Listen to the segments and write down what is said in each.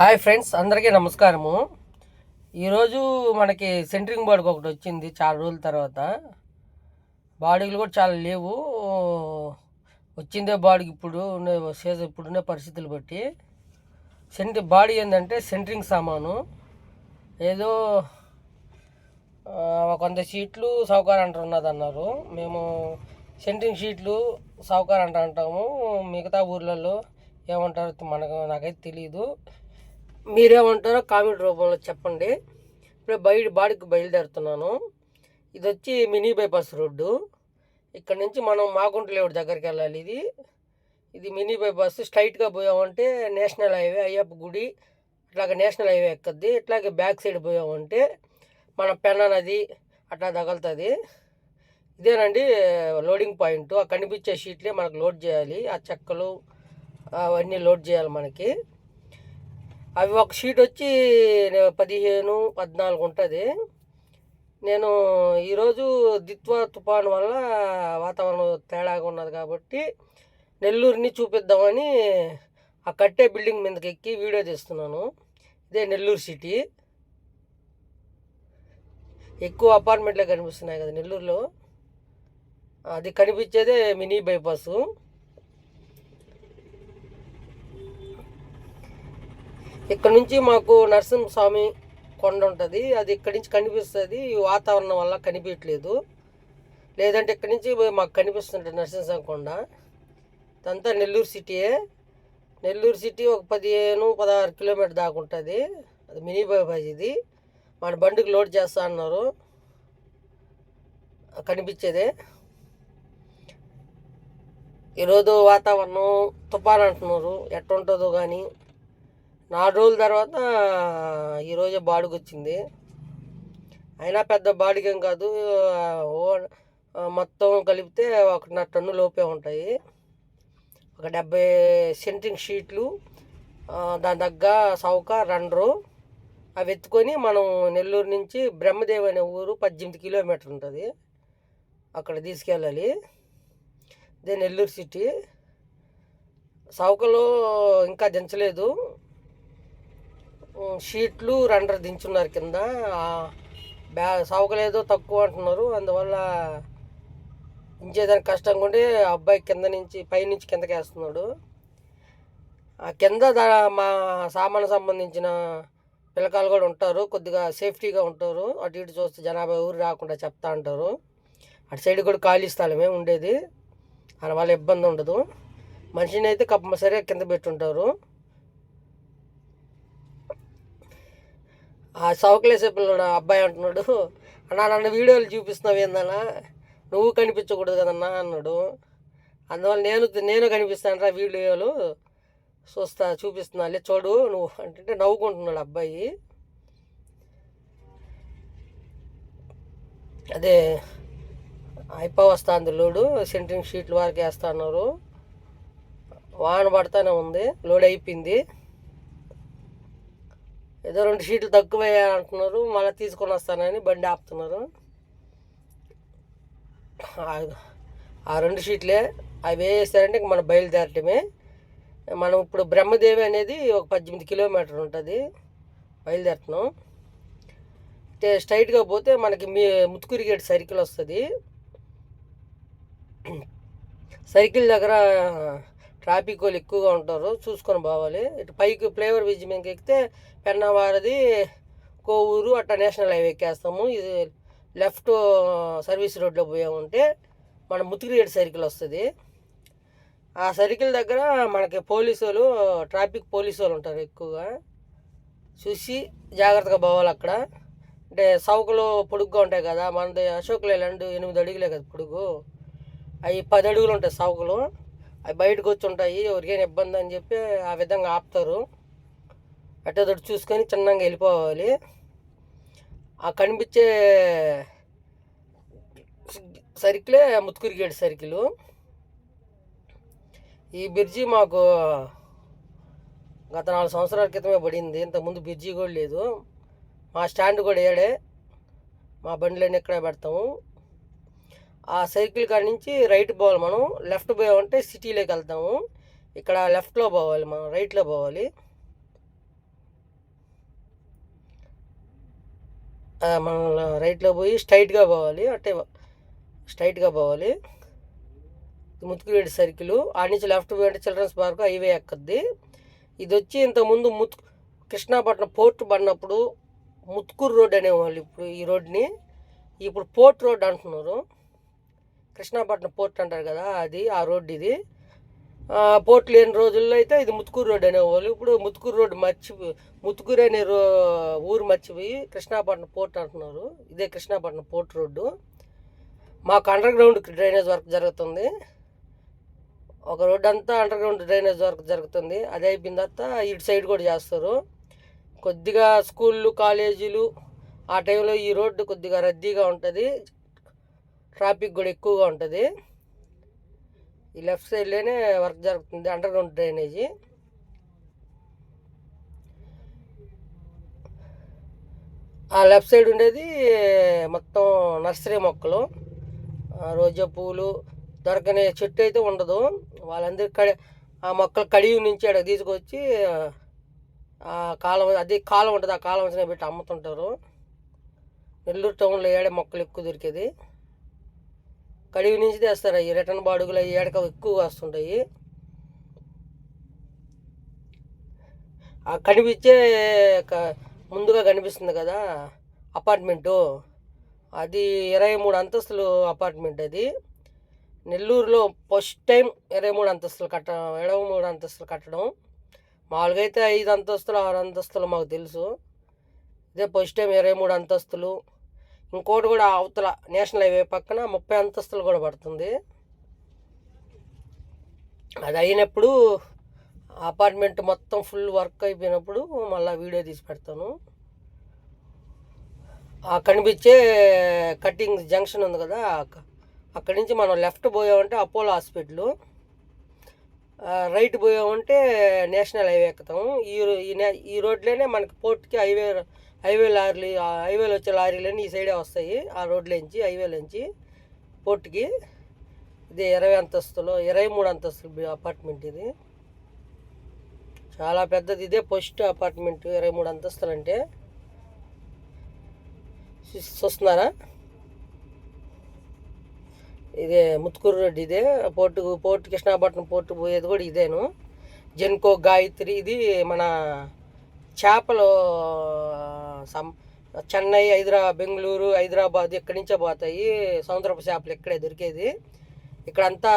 Hi friends అందరికీ నమస్కారము. ఈరోజు మనకి సెంట్రింగ్ బాడీకి ఒకటి వచ్చింది చాలా రోజుల తర్వాత. బాడీలు కూడా చాలా లేవు. వచ్చిందే బాడీకి ఇప్పుడు ఉన్న- సీజన్ ఇప్పుడున్న పరిస్థితులు బట్టి. సెంటర్ బాడీ ఏంటంటే సెంట్రింగ్ సామాను. ఏదో వంద సీట్లు షీట్లు సౌకర్యం ఉన్నది అన్నారు. మేము సెంట్రింగ్ షీట్లు సౌకర్యం అంట అంటాము. మిగతా ఊర్లలో ఏమంటారు మనకు నాకైతే తెలియదు మీరేమంటారో కామెంట్ రూపంలో చెప్పండి. ఇప్పుడు బయట బాడికి బయలుదేరుతున్నాను. ఇది వచ్చి మినీ బైపాస్ రోడ్డు. ఇక్కడ నుంచి మనం మాగుంట లేవుడు దగ్గరికి వెళ్ళాలి ఇది. ఇది మినీ బైపాస్. స్ట్రైట్గా పోయామంటే నేషనల్ హైవే అయ్యప్ప గుడి ఇట్లాగ నేషనల్ హైవే ఎక్కద్ది. ఇట్లాగే బ్యాక్ సైడ్ పోయామంటే మన పెన్న నది అట్లా తగులుతుంది. ఇదేనండి లోడింగ్ పాయింట్. ఆ కనిపించే షీట్లే మనకు లోడ్ చేయాలి. ఆ చెక్కలు అవన్నీ లోడ్ చేయాలి మనకి. అవి ఒక షీట్ వచ్చి పదిహేను పద్నాలుగు ఉంటుంది. నేను ఈరోజు దిత్వా తుఫాను వల్ల వాతావరణం తేడాగా ఉన్నది కాబట్టి నెల్లూరుని చూపిద్దామని ఆ కట్టే బిల్డింగ్ మీదకి ఎక్కి వీడియో తీస్తున్నాను. ఇదే నెల్లూరు సిటీ. ఎక్కువ అపార్ట్మెంట్లే కనిపిస్తున్నాయి కదా నెల్లూరులో. అది కనిపించేదే మినీ బైపాసు. ఇక్కడ నుంచి మాకు నరసింహస్వామి కొండ ఉంటుంది. అది ఇక్కడి నుంచి కనిపిస్తుంది. ఈ వాతావరణం వల్ల కనిపించట్లేదు. లేదంటే ఇక్కడి నుంచి మాకు కనిపిస్తుంటుంది నరసింహస్వామి కొండ. ఇదంతా నెల్లూరు సిటీయే నెల్లూరు సిటీ ఒక పదిహేను పదహారు కిలోమీటర్ దాకా ఉంటుంది. అది మినీ బైపాస్ ఇది. మన బండికి లోడ్ చేస్తా అన్నారు. కనిపించేదే. ఈరోజు వాతావరణం తుఫాన్ అంటున్నారు. ఎట్టుంటుందో కానీ నాలుగు రోజుల తర్వాత ఈరోజే బాడుగు వచ్చింది అయినా పెద్ద బాడుగేం కాదు ఓ మొత్తం కలిపితే ఒకటిన్నర టన్ను లోపే ఉంటాయి. ఒక డెబ్బై సెంటింగ్ షీట్లు దాని తగ్గ సౌక రండ్రు అవి ఎత్తుకొని మనం నెల్లూరు నుంచి బ్రహ్మదేవ్ అనే ఊరు పద్దెనిమిది కిలోమీటర్ ఉంటుంది. అక్కడ తీసుకెళ్ళాలి. ఇదే నెల్లూరు సిటీ. సౌకలో ఇంకా దించలేదు. షీట్లు రండర్ దించున్నారు కింద. బ్యా సౌకలేదో తక్కువ అంటున్నారు. అందువల్ల ఇంచేదానికి కష్టంగా ఉండి ఆ అబ్బాయి కింద నుంచి పైనుంచి కిందకి వేస్తున్నాడు. ఆ కింద దా మా సామాను సంబంధించిన పిల్లకాయలు కూడా ఉంటారు. కొద్దిగా సేఫ్టీగా ఉంటారు. అటు ఇటు చూస్తే జనాభా ఊరు రాకుండా చెప్తా అంటారు. అటు సైడ్ కూడా ఖాళీ స్థలమే ఉండేది. దానివల్ల ఇబ్బంది ఉండదు. మనిషిని అయితే కంపల్సరీగా కింద పెట్టుంటారు. ఆ సౌకలేసే పిల్లడు ఆ అబ్బాయి అంటున్నాడు అన్నా నన్ను వీడియోలు చూపిస్తున్నావు ఏందన్నా? నువ్వు కనిపించకూడదు కదన్నా? అన్నాడు. అందువల్ల నేను నేను కనిపిస్తానరా వీడియోలు చూస్తా చూపిస్తున్నా చూడు నువ్వు అంటే నవ్వుకుంటున్నాడు అబ్బాయి. అదే అయిపో వస్తుంది లోడు సెంట్రింగ్ షీట్లు వరకు వేస్తా అన్నారు. వాన పడతానే ఉంది లోడ్ అయిపోయింది ఏదో రెండు షీట్లు తక్కువ అంటున్నారు మళ్ళీ తీసుకొని వస్తానని బండి ఆపుతున్నారు. ఆ- రెండు షీట్లే అవి వేసారంటే ఇంక మనం బయలుదేరటమే. మనం ఇప్పుడు బ్రహ్మదేవి అనేది ఒక పద్దెనిమిది కిలోమీటర్ ఉంటుంది. బయలుదేరుతున్నాం. అంటే స్ట్రైట్గా పోతే మనకి మీ ముత్తుకూరి గేట్ సర్కిల్ వస్తుంది. సర్కిల్ దగ్గర ట్రాఫిక్ వాళ్ళు ఎక్కువగా ఉంటారు చూసుకొని పోవాలి. ఇటు పైకి ఫ్లేవర్ బ్రిడ్జ్ మీదకి ఎక్కితే పెన్నవారది కోవూరు అట్లా నేషనల్ హైవే ఎక్కేస్తాము. ఇది లెఫ్ట్ సర్వీస్ రోడ్లో పోయామంటే మన ముత్తుగిరి సర్కిల్ వస్తుంది. ఆ సర్కిల్ దగ్గర మనకి పోలీసు వాళ్ళు ట్రాఫిక్ పోలీసు వాళ్ళు ఉంటారు ఎక్కువగా. చూసి జాగ్రత్తగా పోవాలి అక్కడ. అంటే సౌకలు పొడుగ్గా ఉంటాయి కదా మనది అశోక్ లేలాండ్ ఎనిమిది అడుగులే కదా పొడుగు. అవి పది అడుగులు ఉంటాయి సౌకలు. అవి బయటకు వచ్చి ఉంటాయి ఎవరికైనా ఇబ్బంది అని చెప్పి ఆ విధంగా ఆపుతారు. అట్టదొడ్డు చూసుకొని చిన్నగా వెళ్ళిపోవాలి. ఆ కనిపించే సర్కిలే ముత్తుకూరి గేట్ ఈ బ్రిడ్జి మాకు గత నాలుగు సంవత్సరాల క్రితమే పడింది. ఇంతకుముందు బ్రిడ్జి కూడా లేదు. మా స్టాండ్ కూడా ఏడే. మా బండ్లన్నీ ఇక్కడే పెడతాము. ఆ సైకిల్ కాడ నుంచి రైట్ పోవాలి మనం. లెఫ్ట్ పోయామంటే సిటీలోకి వెళ్తాము. ఇక్కడ లెఫ్ట్లో పోవాలి మనం రైట్లో పోవాలి. మనం రైట్లో పోయి స్ట్రైట్గా పోవాలి. అంటే స్ట్రైట్గా పోవాలి. ముత్తుకులేడు సర్కిల్. ఆడి నుంచి లెఫ్ట్ పోయింటే చిల్డ్రన్స్ పార్క్ హైవే ఎక్కద్ది. ఇది వచ్చి ఇంతకుముందు ముత్ కృష్ణాపట్నం పోర్ట్ పడినప్పుడు ముత్కూరు రోడ్ అనేవాళ్ళు ఇప్పుడు ఈ రోడ్ని. ఇప్పుడు పోర్ట్ రోడ్ అంటున్నారు. కృష్ణాపట్నం పోర్ట్ అంటారు కదా అది ఆ రోడ్ ఇది. పోర్ట్ లేని రోజుల్లో అయితే ఇది ముత్కూరు రోడ్ అనేవాళ్ళు. ఇప్పుడు ముత్తుకూరు రోడ్ మర్చి ముత్కూరు అనే రో ఊరు మర్చిపోయి కృష్ణాపట్నం పోర్ట్ అంటున్నారు. ఇదే కృష్ణాపట్నం పోర్ట్ రోడ్డు. మాకు అండర్ గ్రౌండ్ డ్రైనేజ్ వర్క్ జరుగుతుంది. ఒక రోడ్ అంతా అండర్ గ్రౌండ్ డ్రైనేజ్ వర్క్ జరుగుతుంది. అది అయిపోయిన తర్వాత ఇటు సైడ్ కూడా చేస్తారు. కొద్దిగా స్కూళ్ళు కాలేజీలు ఆ టైంలో ఈ రోడ్డు కొద్దిగా రద్దీగా ఉంటుంది. ట్రాఫిక్ కూడా ఎక్కువగా ఉంటుంది. ఈ లెఫ్ట్ సైడ్లోనే వర్క్ జరుగుతుంది అండర్ గ్రౌండ్ డ్రైనేజీ. ఆ లెఫ్ట్ సైడ్ ఉండేది మొత్తం నర్సరీ మొక్కలు. రోజా పూలు దొరకని చెట్టు అయితే ఉండదు. వాళ్ళందరి కడి ఆ మొక్కలు కడిగి నుంచి అక్కడ తీసుకొచ్చి ఆ కాలం అది కాలం ఉంటుంది ఆ కాలం వచ్చిన పెట్టి అమ్ముతుంటారు. నెల్లూరు టౌన్లో ఏడే మొక్కలు ఎక్కువ దొరికేది. కడిగి నుంచి తెస్తారు. అవి రిటర్న్ బాడుగులు అవి ఏడక ఎక్కువగా వస్తుంటాయి ఆ కనిపించే ముందుగా కనిపిస్తుంది కదా అపార్ట్మెంటు. అది ఇరవై మూడు అంతస్తులు అపార్ట్మెంట్ అది. నెల్లూరులో ఫస్ట్ టైం ఇరవై మూడు అంతస్తులు కట్ట ఇరవై మూడు అంతస్తులు కట్టడం. మామూలుగా అయితే ఐదు అంతస్తులు ఆరు అంతస్తులు మాకు తెలుసు. ఇదే ఫస్ట్ టైం ఇరవై మూడు అంతస్తులు. ఇంకోటి కూడా అవతల నేషనల్ హైవే పక్కన ముప్పై అంతస్తులు కూడా పడుతుంది. అది అయినప్పుడు అపార్ట్మెంట్ మొత్తం ఫుల్ వర్క్ అయిపోయినప్పుడు మళ్ళీ వీడియో తీసి పెడతాను. ఆ కనిపించే కటింగ్ జంక్షన్ ఉంది కదా అక్కడి నుంచి మనం లెఫ్ట్ పోయామంటే అపోలో హాస్పిటల్. రైట్ పోయామంటే నేషనల్ హైవే ఎక్కుతాము. ఈ రో- ఈ ఈ రోడ్లోనే మనకి పోర్ట్కి హైవే హైవే లారీలు హైవేలో వచ్చే లారీలన్నీ ఈ సైడే వస్తాయి. ఆ రోడ్లోంచి హైవేలోంచి పోర్టుకి ఇది ఇరవై అంతస్తులు ఇరవై మూడు అంతస్తులు అపార్ట్మెంట్ ఇది. చాలా పెద్దది ఇదే ఫస్ట్ అపార్ట్మెంట్ ఇరవై మూడు అంతస్తులు అంటే చూస్తున్నారా? ఇదే ముత్తుకూరు రోడ్ ఇదే. పోర్టు పోర్టు కృష్ణాపట్నం పోర్టు పోయేది కూడా ఇదేను. జెన్కో గాయత్రి ఇది మన చేపలు సం చెన్నై హైదరా బెంగళూరు హైదరాబాద్ ఇక్కడి నుంచే పోతాయి. సముద్రపు చేపలు ఇక్కడే దొరికేది. ఇక్కడంతా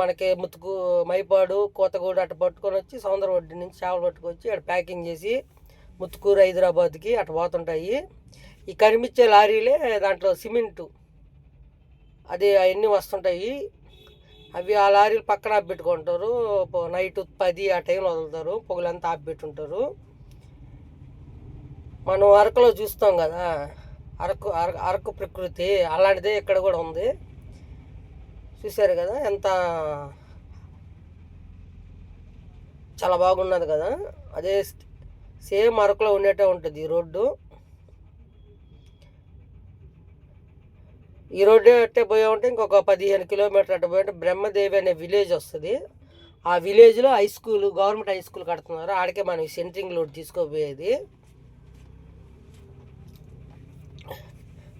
మనకి ముత్తుకు మైపాడు కోతగూడు అటు పట్టుకొని వచ్చి సముద్రం ఒడ్డు నుంచి చేపలు పట్టుకొచ్చి అక్కడ ప్యాకింగ్ చేసి ముత్తుకూరు హైదరాబాద్కి అటు పోతుంటాయి. ఈ కనిపించే లారీలే దాంట్లో సిమెంటు. అది అవన్నీ వస్తుంటాయి. అవి ఆ లారీలు పక్కన ఆపి పెట్టుకుంటారు. నైట్ పది ఆ టైంలో వదులుతారు. పొగలంతా ఆపిపెట్టుంటారు మనం అరకులో చూస్తాం కదా అరకు అరకు ప్రకృతి అలాంటిదే ఇక్కడ కూడా ఉంది. చూశారు కదా ఎంత చాలా బాగున్నది కదా. అదే సేమ్ అరకులో ఉండేటే ఉంటుంది ఈ రోడ్డు. ఈ రోడ్డు అట్టే ఉంటే ఇంకొక పదిహేను కిలోమీటర్ పోయి ఉంటే బ్రహ్మదేవి అనే విలేజ్ వస్తుంది. ఆ విలేజ్లో high school government high school కడుతున్నారు. ఆడికే మనం సెంట్రింగ్ లోడ్ తీసుకోపోయేది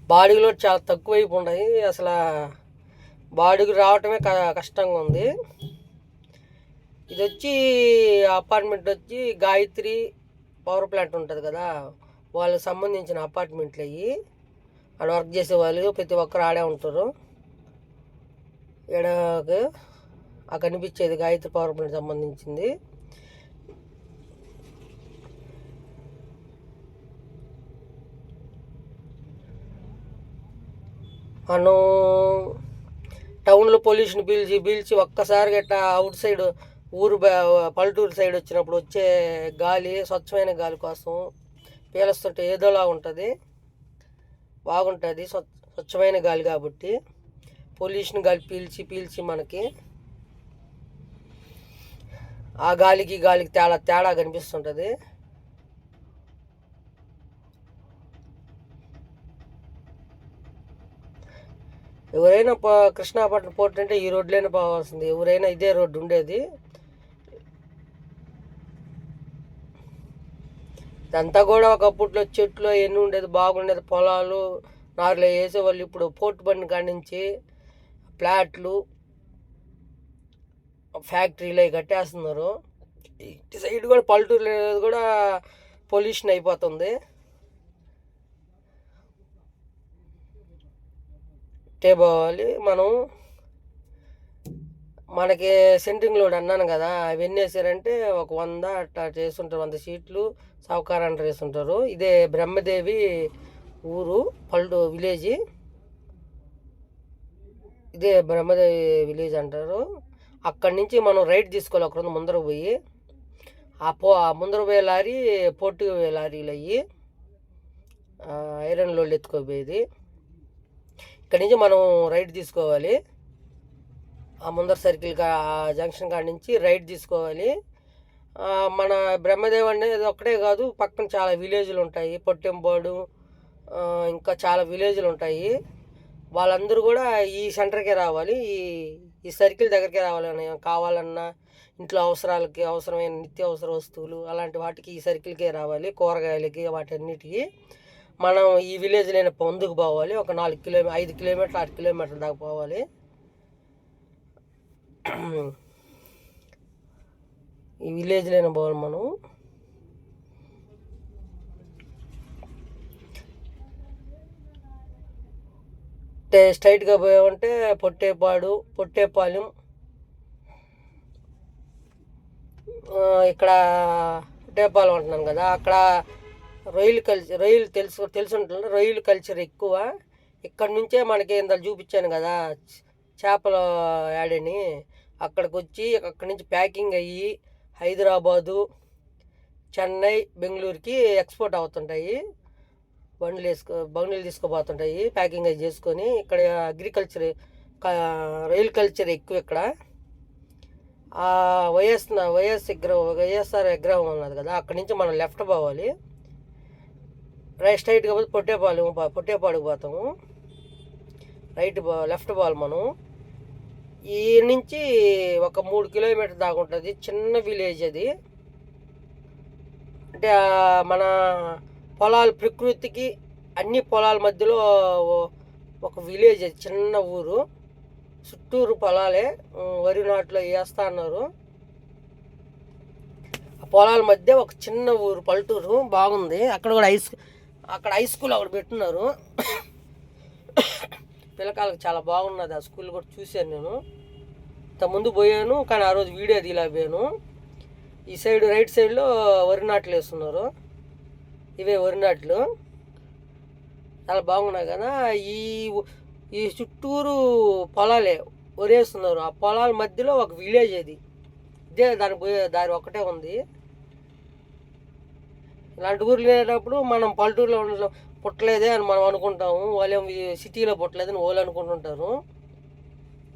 బాడీ లోడ్ చాలా తక్కువైపు ఉన్నాయి అసలు బాడీకి రావటమే క- కష్టంగా ఉంది. ఇది వచ్చి అపార్ట్మెంట్ వచ్చి గాయత్రి పవర్ ప్లాంట్ ఉంటుంది కదా వాళ్ళకి సంబంధించిన అపార్ట్మెంట్లు అయ్యి ఆడ వర్క్ చేసే వాళ్ళు ప్రతి ఒక్కరు ఆడే ఉంటారు. ఈడ కనిపించేది గాయత్రి పవర్ ప్లాంట్ సంబంధించింది. మనం టౌన్లో పొల్యూషన్ పీల్చి పీల్చి ఒక్కసారి గట్టా అవుట్ సైడ్ ఊరు పల్లెటూరు సైడ్ వచ్చినప్పుడు వచ్చే గాలి స్వచ్ఛమైన గాలి కోసం పీలుస్తుంటే ఏదోలా ఉంటుంది. బాగుంటుంది స్వచ్ఛమైన గాలి కాబట్టి పొల్యూషన్ గాలి పీల్చి పీల్చి మనకి ఆ గాలికి గాలికి తేడా తేడా కనిపిస్తుంటుంది. ఎవరైనా పో- కృష్ణాపట్నం పోర్ట్ అంటే ఈ రోడ్లోనే పోవాల్సింది. ఎవరైనా ఇదే రోడ్డు ఉండేది. ఇదంతా కూడా ఒకప్పట్లో చెట్లు ఎన్ని ఉండేది బాగుండేది. పొలాలు నారులో వేసేవాళ్ళు ఇప్పుడు పోర్ట్ బండి కాడి నుంచి ఫ్లాట్లు ఫ్యాక్టరీలు అవి కట్టేస్తున్నారు. ఇటు సైడ్ కూడా పల్లెటూరు కూడా పొల్యూషన్ అయిపోతుంది. పోవాలి మనం మనకి సెంట్రింగ్ లోడ్ అన్నాను కదా అవి ఎన్ని వేసారంటే ఒక వంద అట్లా చేస్తుంటారు వంద సీట్లు సౌకారాన్ని వేస్తుంటారు. ఇదే బ్రహ్మదేవి ఊరు పల్లు విలేజ్ ఇదే బ్రహ్మదేవి విలేజ్ అంటారు. అక్కడి నుంచి మనం రైట్ తీసుకోవాలి ఒక ముందర పోయి. ఆ పో ముందర పోయే లారీ పొట్టుకు పోయే లారీలు అయ్యి ఐరన్ లోడ్ ఎత్తుకోపోయేది ఇక్కడి నుంచి మనం రైట్ తీసుకోవాలి. ఆ ముందర సర్కిల్ కా జంక్షన్ కాడ నుంచి రైట్ తీసుకోవాలి. మన బ్రహ్మదేవ్ అనేది ఒక్కటే కాదు పక్కన చాలా విలేజ్లు ఉంటాయి. పొట్టెంపాడు ఇంకా చాలా విలేజ్లు ఉంటాయి. వాళ్ళందరూ కూడా ఈ సెంటర్కే రావాలి. ఈ ఈ సర్కిల్ దగ్గరికే రావాలని కావాలన్నా ఇంట్లో అవసరాలకి అవసరమైన నిత్యావసర వస్తువులు అలాంటి వాటికి ఈ సర్కిల్కే రావాలి. కూరగాయలకి వాటన్నిటికీ. మనం ఈ విలేజ్ లేని పొందుకు పోవాలి. ఒక నాలుగు కిలోమీ ఐదు కిలోమీటర్లు ఆరు కిలోమీటర్ల దాకా పోవాలి. ఈ విలేజ్ లేని పోవాలి మనం. అంటే స్ట్రైట్గా పోయామంటే పొట్టేపాడు పొట్టేపాలెం. ఇక్కడ పొట్టేపాలెం అంటున్నాను కదా అక్కడ రొయ్యలు కల్చర్ రొయ్యలు తెలుసు తెలుసుంటుంది? రొయ్యలు కల్చర్ ఎక్కువ. ఇక్కడ నుంచే మనకి ఇందాక చూపించాను కదా చేపల యాడని. అక్కడికి వచ్చి అక్కడి నుంచి ప్యాకింగ్ అయ్యి హైదరాబాదు చెన్నై బెంగళూరుకి ఎక్స్పోర్ట్ అవుతుంటాయి. బండ్లు వేసుకో బండ్లు తీసుకుపోతుంటాయి ప్యాకింగ్ అవి చేసుకొని. ఇక్కడ అగ్రికల్చర్ రొయ్యల కల్చర్ ఎక్కువ ఇక్కడ. వైఎస్ వైఎస్ విగ్రహం వైఎస్ఆర్ విగ్రహం ఉన్నది కదా అక్కడి నుంచి మనం లెఫ్ట్ పోవాలి. రైట్ స్ట్రైట్గా పోతే పొట్టేపాలెం పొట్టేపాడుకు పోతాము. రైట్ బా లెఫ్ట్ బాల్ మనం. ఈ నుంచి ఒక మూడు కిలోమీటర్ దాకా ఉంటుంది. చిన్న విలేజ్ అది. అంటే మన పొలాల ప్రకృతికి అన్ని పొలాల మధ్యలో ఒక విలేజ్ అది చిన్న ఊరు. చుట్టూరు పొలాలే. వరి నాట్లో వేస్తా అన్నారు. ఆ పొలాల మధ్య ఒక చిన్న ఊరు పల్లెటూరు బాగుంది. అక్కడ కూడా ఐస్ అక్కడ హై స్కూల్ ఒకటి పెట్టున్నారు పిల్లకాయలకు చాలా బాగున్నది. ఆ స్కూల్ కూడా చూశాను నేను. ఇంత ముందు పోయాను కానీ ఆ రోజు వీడియో తీలాపోయాను ఈ సైడ్ రైట్ సైడ్లో వరి నాట్లు వేస్తున్నారు. ఇవే వరి నాట్లు చాలా బాగున్నాయి కదా. ఈ ఈ చుట్టూరు పొలాలే వరేస్తున్నారు ఆ పొలాల మధ్యలో ఒక విలేజ్ అది. ఇదే దాని పోయే దారి ఒకటే ఉంది. ఇలాంటి ఊర్లు లేనప్పుడు మనం పల్లెటూరులో ఉండడం పుట్టలేదే అని మనం అనుకుంటాము. వాళ్ళేం సిటీలో పుట్టలేదని వాళ్ళు అనుకుంటుంటారు.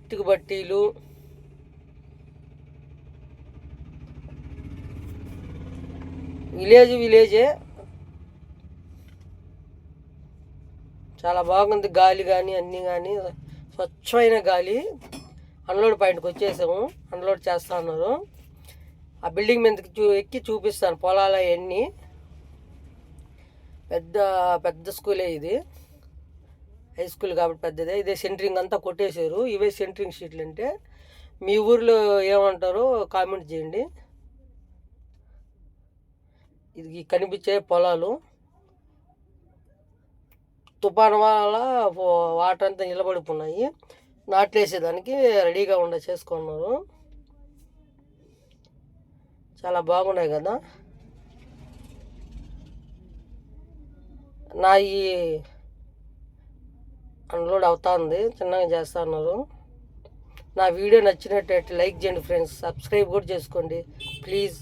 ఇటుకు బట్టీలు విలేజ్ విలేజే. చాలా బాగుంది గాలి కానీ అన్నీ కానీ స్వచ్ఛమైన గాలి. అన్లోడ్ పాయింట్కి వచ్చేసాము. అన్లోడ్ చేస్తా ఉన్నారు. ఆ బిల్డింగ్ మీదకి చూ ఎక్కి చూపిస్తాను పొలాలు అవన్నీ. పెద్ద పెద్ద స్కూలే ఇది. హై స్కూల్ కాబట్టి పెద్దదే. ఇదే సెంటరింగ్ అంతా కొట్టేశారు. ఇవే సెంటరింగ్ షీట్లు అంటే మీ ఊర్లో ఏమంటారో కామెంట్ చేయండి. ఇది కనిపించే పొలాలు. తుఫాను వల్ల వాటర్ అంతా నిలబడిపోయి నాట్లేసేదానికి రెడీగా ఉండ చేసుకున్నారు. చాలా బాగున్నాయి కదా. నా ఈ అన్లోడ్ అవుతా ఉంది చిన్నగా చేస్తా ఉన్నారు నా వీడియో నచ్చినట్టయితే లైక్ చేయండి ఫ్రెండ్స్ సబ్స్క్రైబ్ కూడా చేసుకోండి ప్లీజ్.